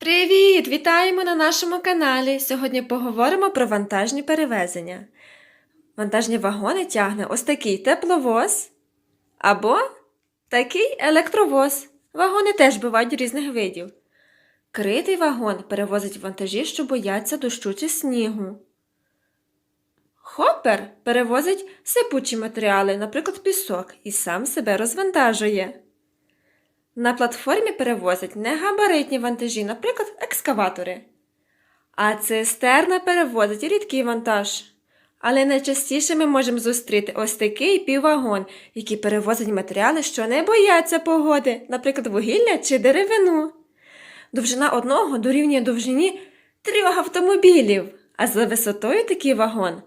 Привіт! Вітаємо на нашому каналі. Сьогодні поговоримо про вантажні перевезення. Вантажні вагони тягне ось такий тепловоз або такий електровоз. Вагони теж бувають різних видів. Критий вагон перевозить вантажі, що бояться дощу чи снігу. Хоппер перевозить сипучі матеріали, наприклад, пісок, і сам себе розвантажує. На платформі перевозять негабаритні вантажі, наприклад, екскаватори. А цистерна перевозить рідкий вантаж. Але найчастіше ми можемо зустріти ось такий піввагон, який перевозить матеріали, що не бояться погоди, наприклад, вугілля чи деревину. Довжина одного дорівнює довжині трьох автомобілів, а за висотою такий вагон,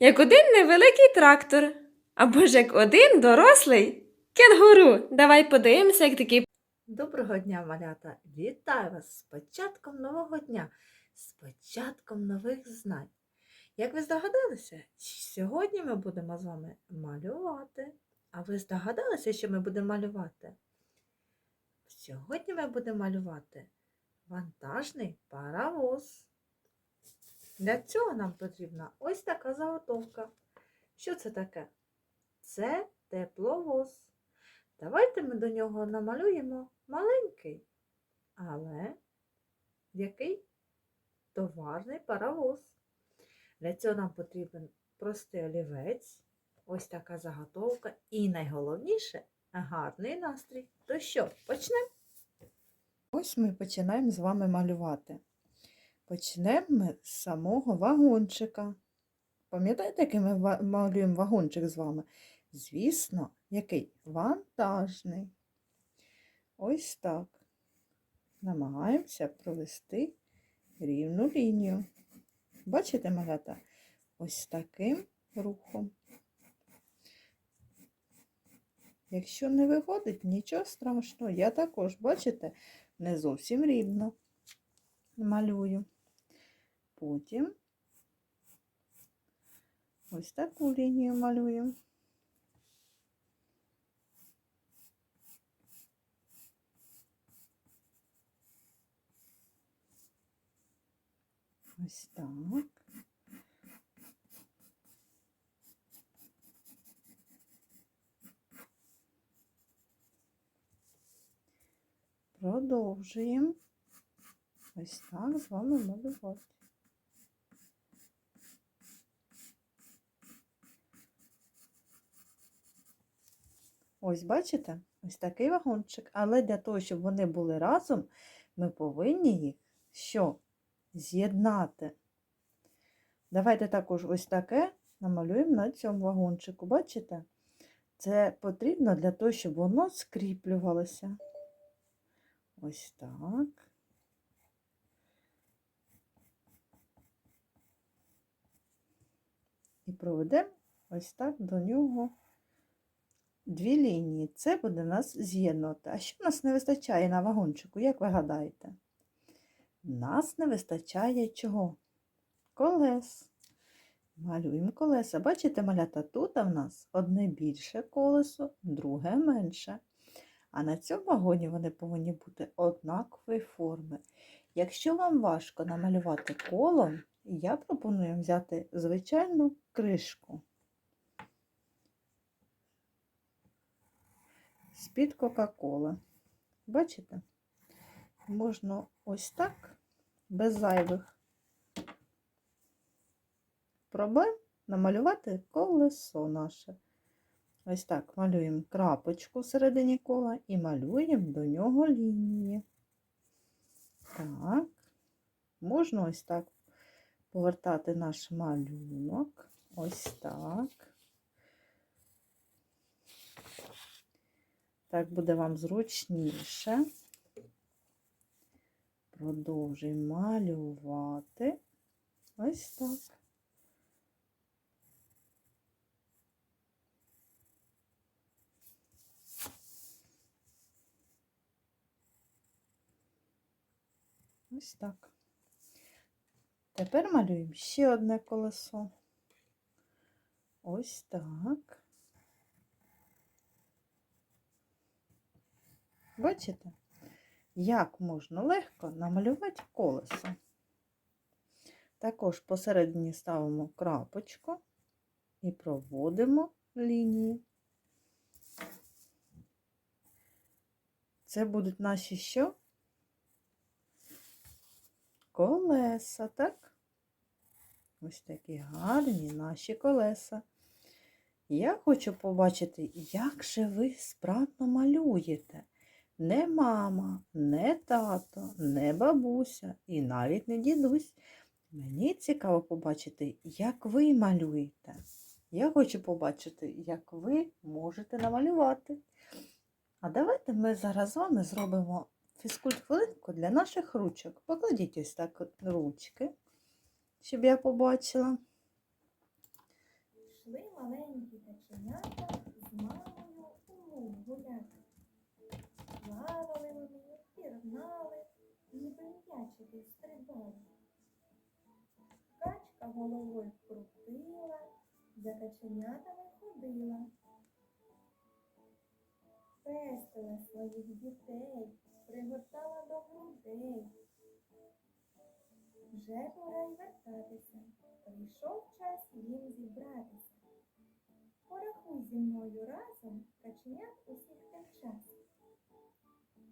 як один невеликий трактор, або ж як один дорослий кенгуру. Давай подивимося, як такий Доброго дня, малята! Вітаю вас з початком нового дня, з початком нових знань. Як ви здогадалися, сьогодні ми будемо з вами малювати. А ви здогадалися, що ми будемо малювати? Сьогодні ми будемо малювати вантажний паровоз. Для цього нам потрібна ось така заготовка. Що це таке? Це тепловоз. Давайте ми до нього намалюємо маленький, але який товарний паровоз. Для цього нам потрібен простий олівець, ось така заготовка і найголовніше гарний настрій. То що, почнемо? Ось ми починаємо з вами малювати. Почнемо ми з самого вагончика. Пам'ятаєте, який ми малюємо вагончик з вами? Звісно, який вантажний. Ось так. Намагаємося провести рівну лінію. Бачите, малята? Ось таким рухом. Якщо не виходить, нічого страшного. Я також, бачите, не зовсім рівно малюю. Потім ось таку лінію малюємо. Ось так. Продовжуємо. Ось так з вами малювати. Ось бачите? Ось такий вагончик. Але для того, щоб вони були разом, ми повинні їх що? З'єднати. Давайте також ось таке намалюємо на цьому вагончику. Бачите? Це потрібно для того, щоб воно скріплювалося. Ось так. І проведемо ось так до нього дві лінії. Це буде нас з'єднувати. А що в нас не вистачає на вагончику, як ви гадаєте? Нас не вистачає чого? Колес. Малюємо колеса. Бачите, малята, тут в нас одне більше колесо, друге менше. А на цьому вагоні вони повинні бути однакової форми. Якщо вам важко намалювати коло, я пропоную взяти звичайну кришку з-під Кока-Коли. Бачите? Можна ось так, без зайвих проблем, намалювати колесо наше. Ось так малюємо крапочку всередині кола і малюємо до нього лінії. Так, можна ось так повертати наш малюнок. Ось так. Так буде вам зручніше. Продовжуємо малювати. Ось так. Ось так. Тепер малюємо ще одне колесо. Ось так. Бачите? Як можна легко намалювати колесо. Також посередині ставимо крапочку і проводимо лінії. Це будуть наші що? Колеса, так? Ось такі гарні наші колеса. Я хочу побачити, як же ви справно малюєте. Не мама, не тато, не бабуся і навіть не дідусь. Мені цікаво побачити, як ви малюєте. Я хочу побачити, як ви можете намалювати. А давайте ми зараз з вами зробимо фізкульт-хвилинку для наших ручок. Покладіть ось так ручки, щоб я побачила. Йшли маленькі каченята з мамою у гуляти. М'ячики стрибали. Качка головою крутила, за каченятами ходила. Пестила своїх дітей, пригортала до грудей. Вже пора й вертатися. Прийшов час їм зібратися. Порахуй зі мною разом каченят час.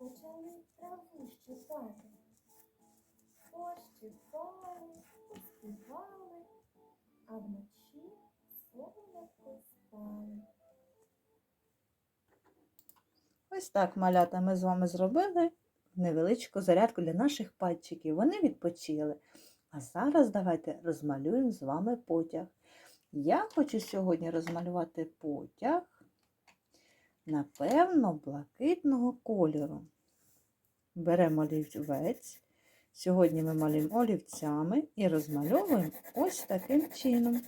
почали траву щипати. Пощипали, поспівали, а вночі солодко спали. Ось так, малята, ми з вами зробили невеличку зарядку для наших пальчиків. Вони відпочили. А зараз давайте розмалюємо з вами потяг. Я хочу сьогодні розмалювати потяг, напевно, блакитного кольору. Беремо олівець. Сьогодні ми малюємо олівцями і розмальовуємо ось таким чином,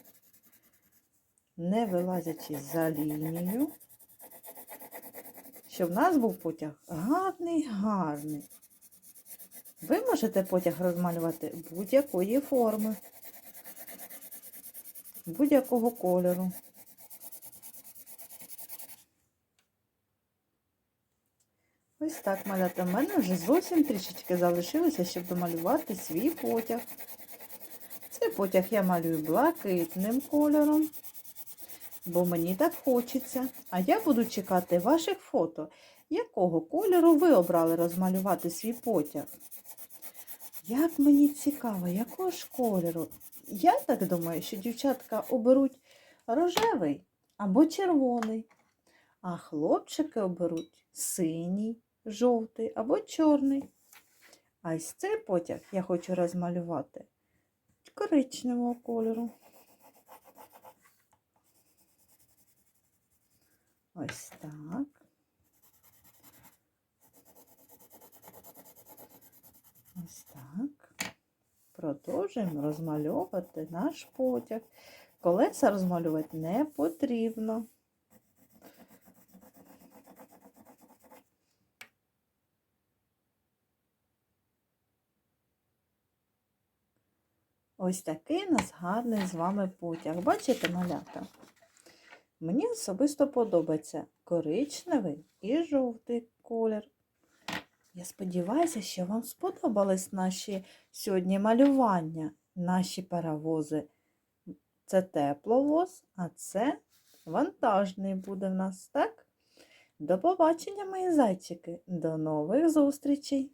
не вилазячи за лінію щоб в нас був потяг гарний, гарний. Ви можете потяг розмалювати будь-якої форми, будь-якого кольору. Ось так, малята. У мене вже зовсім трішечки залишилося, щоб домалювати свій потяг. Цей потяг я малюю блакитним кольором бо мені так хочеться. А я буду чекати ваших фото, якого кольору ви обрали розмалювати свій потяг. Як мені цікаво, якого ж кольору? Я так думаю, що дівчатка оберуть рожевий або червоний, а хлопчики оберуть синій, жовтий або чорний. А ось цей потяг я хочу розмалювати коричневого кольору. Ось так. Ось так. Продовжуємо розмальовувати наш потяг. Колеса розмалювати не потрібно. Ось такий у нас гарний з вами потяг. Бачите, малята? Мені особисто подобається коричневий і жовтий колір. Я сподіваюся, що вам сподобались наші сьогодні малювання, наші паровози. Це тепловоз, а це вантажний буде в нас, так? До побачення, мої зайчики! До нових зустрічей!